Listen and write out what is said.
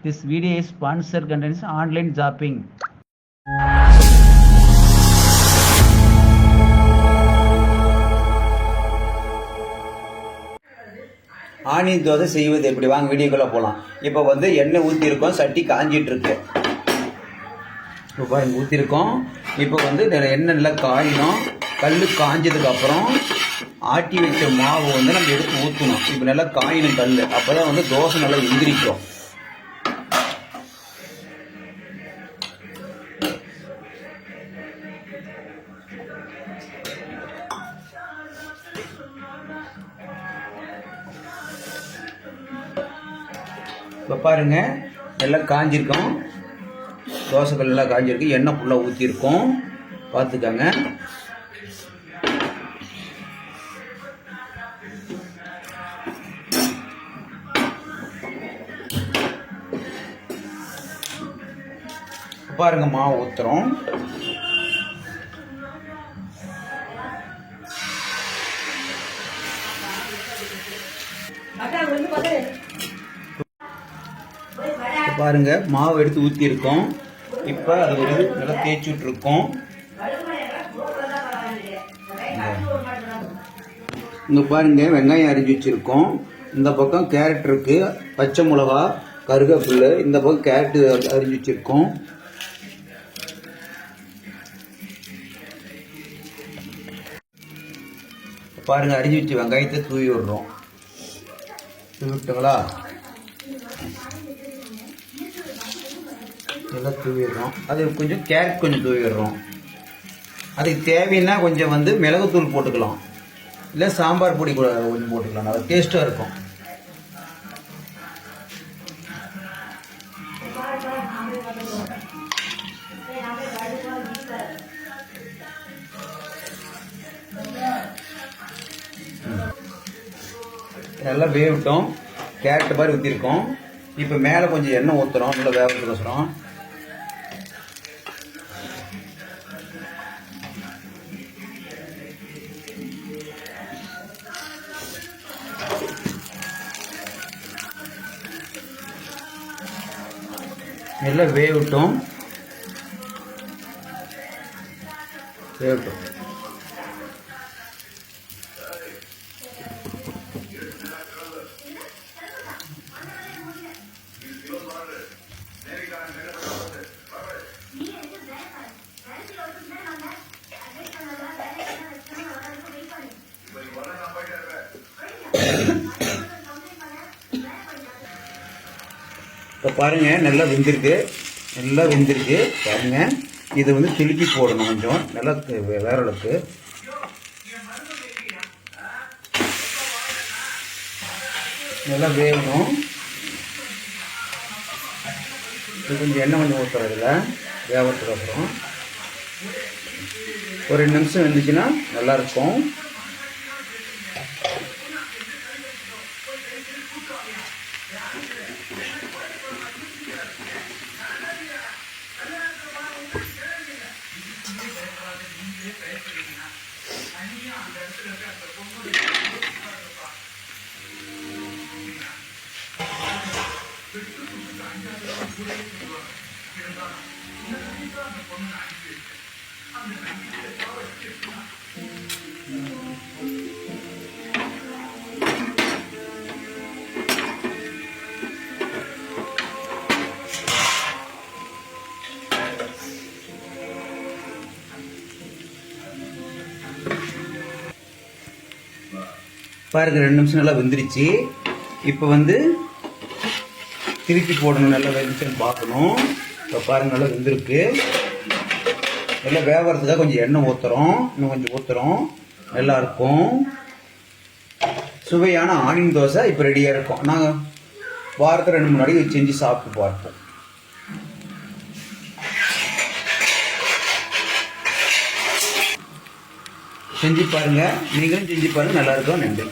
This video is sponsored contains online shopping. Onion dosa செய்வது எப்படி? வாங்க வீடியோக்குள்ளே போகலாம் இப்போ வந்து எண்ணெய் ஊற்றிருக்கோம் சட்டி காஞ்சிட்டு இருக்கு இப்போ ஊற்றிருக்கோம் இப்போ வந்து எண்ணெய் நல்லா காயணும். கல் காஞ்சதுக்கப்புறம் ஆட்டி வச்ச மாவு வந்து நம்ம எடுத்து ஊற்றணும் இப்போ நல்லா காயணும் கல் அப்போ தான் வந்து தோசை நல்லா எந்திரிக்கும் இப்போ பாருங்க எல்லாம் காஞ்சிருக்கோம். தோசைகள் எல்லாம் காஞ்சிருக்கு. எண்ணெய் ஃபுல்லாக ஊற்றிருக்கோம் பார்த்துக்கோங்க. பாருங்க மாவு ஊற்றுறோம் பாருங்க மாவு எடுத்து ஊற்றிருக்கோம் இப்போ அது ஒரு நல்லா தேய்ச்சி விட்ருக்கோம் இங்கே பாருங்க வெங்காயம் அரிஞ்சு வச்சுருக்கோம். இந்த பக்கம் கேரட் இருக்கு பச்சை மிளகா கருவேப்பிலை இந்த பக்கம் கேரட் அரிஞ்சு வச்சுருக்கோம். பாருங்க அரிஞ்சு வச்சு வெங்காயத்தை தூவி விடுறோம். தூவி விட்டுங்களா? தூவி தூவிடுறோம் அது கொஞ்சம் கேரட் கொஞ்சம் தூவிடுறோம் அதுக்கு தேவைன்னா கொஞ்சம் வந்து மிளகுத்தூள் போட்டுக்கலாம். இல்லை சாம்பார் பொடி கூட கொஞ்சம் போட்டுக்கலாம். நல்லா டேஸ்ட்டாக இருக்கும். நல்லா வேவிட்டோம். கேரட் மாதிரி ஊற்றிருக்கோம் இப்போ மேலே கொஞ்சம் எண்ணெய் ஊற்றுறோம் நல்லா வேகிறதுக்கோசரம் நல்லா வேவிட்டோம். வேவிட்டோம். இப்போ பாருங்கள் நல்லா வெந்திருக்கு. நல்லா வெந்திருக்கு. பாருங்கள் இது வந்து திருப்பி போடணும் கொஞ்சம். நல்லா த- அளவுக்கு. நல்லா வேகணும். இது கொஞ்சம் எண்ணெய் கொஞ்சம் ஊற்றுறோம் இதில் வேகத்துக்கு அப்புறம். ஒரு ரெண்டு நிமிஷம் வெந்துச்சுன்னா நல்லா பாருங்க ரெண்டு நிமிஷம் நல்லா வெந்துருச்சு. இப்போ வந்து திருப்பி போடணும் நல்லா வெந்துச்சுன்னு பார்க்கணும். இப்போ பாருங்கள் நல்லா வெந்திருக்கு. நல்லா வேகிறதுக்காக கொஞ்சம் எண்ணெய் ஊற்றுறோம் இன்னும் கொஞ்சம் ஊற்றுறோம் நல்லா இருக்கும். சுவையான ஆனியன் தோசை இப்போ ரெடியாக இருக்கும். நாங்கள் வாரத்தில் ரெண்டு மூணு அடி செஞ்சு சாப்பிட்டு பார்ப்போம். செஞ்சு பாருங்கள் நீங்களும் செஞ்சு பாருங்கள் நல்லாயிருக்கும் நன்றி.